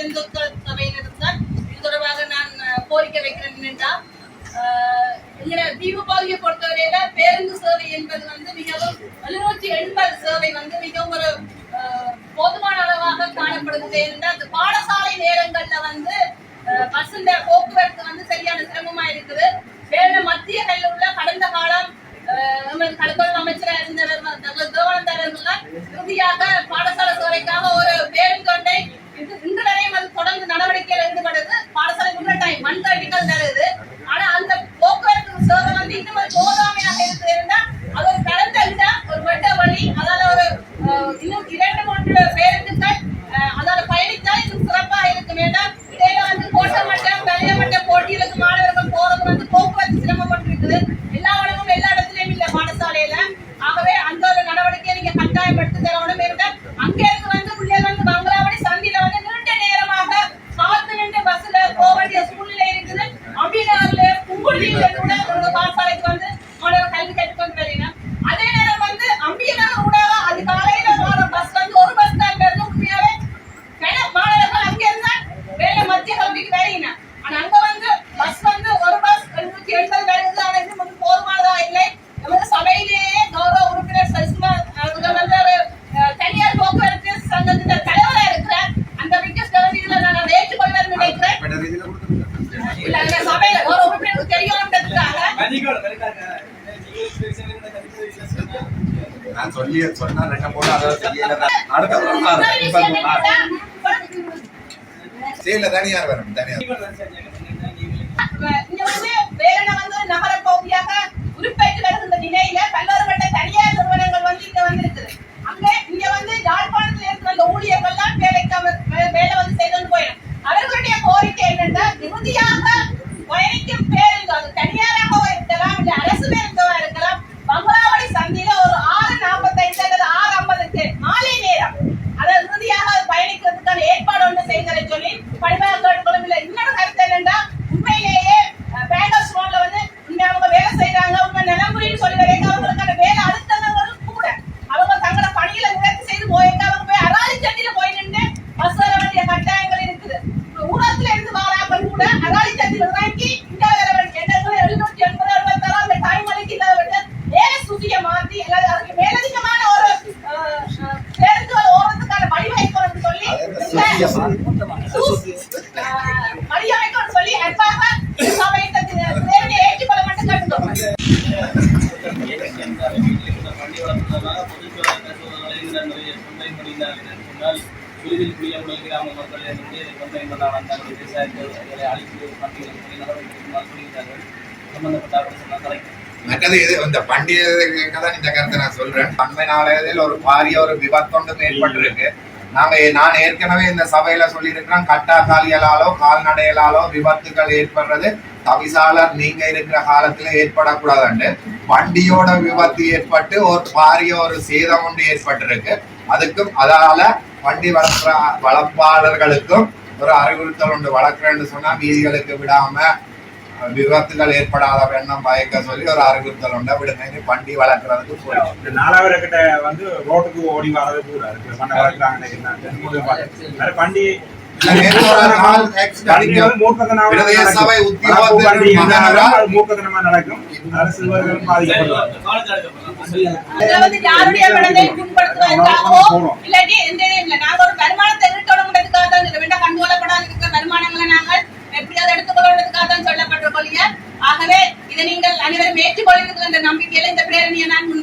பெருந்தொற்ற சபையிலிருந்து இது தொடர்பாக நான் கோரிக்கை வைக்கிறேன் என்றால் எங்களை பகுதியை பொறுத்தவரையில பேருந்து சேவை என்பது வந்து மிகவும் எழுநூற்றி எண்பது சேவை வந்து மிகவும் ஒரு போதுமான அளவாக காணப்படுகிறது என்றால் அந்த பாடசாலை நேரங்கள்ல வந்து பஸ் போக்குவரத்து வந்து சரியான சிரமமா இருக்குது வேலை மத்திய கையில் உள்ள கடந்த நான் சொல்லி சொன்னா ரெண்டு மூணு அதை செய்யல அடுத்த சொன்னார் செய்யல தனியார் வரும் தனியார். மரியாதைக்கு சொல்லி அன்பாக சபையை தேவையை ஏற்றுக்கொள்ள பண்டிகை நடவடிக்கை சம்பந்தப்பட்ட அரசு தலைக்கு മറ്റത് ഇത് എന്താ പണ്ട് சொல்றேன். அண்மை நாளையில் ஒரு பாரிய ஒரு விபத்தொண்டு ஏற்பட்டிருக்கு நாங்கள் நான் ஏற்கனவே இந்த சபையில் சொல்லியிருக்கிறோம் கட்டாக்காலியலாலோ கால்நடையலாலோ விபத்துகள் ஏற்படுறது தவிசாளர் நீங்க இருக்கிற காலத்தில் ஏற்படக்கூடாதுண்டு. வண்டியோட விபத்து ஏற்பட்டு ஒரு பாரிய ஒரு சேதம் ஒன்று ஏற்பட்டிருக்கு. அதுக்கும் அதால வண்டி வளர்ப்புற வளர்ப்பாளர்களுக்கும் ஒரு அறிவுறுத்தல் ஒன்று வளர்க்குறேன்னு சொன்னா வீதிகளுக்கு விடாம விபத்துகள் ஏற்படாத வேண்டும் பயக்க சொல்லி ஒரு அறிவுறுத்தல் உண்டா. விடுங்க பண்டி வளர்க்கறதுக்கு போயிடுச்சு. நாலாவது கிட்ட வந்து ரோட்டுக்கு ஓடி வர்றது கூட வளர்க்குறாங்க பண்டி சபை உத்தியோகத்தனமா நடக்கும். அரசுவர்கள் பாதிக்கப்படுவாங்க 你那。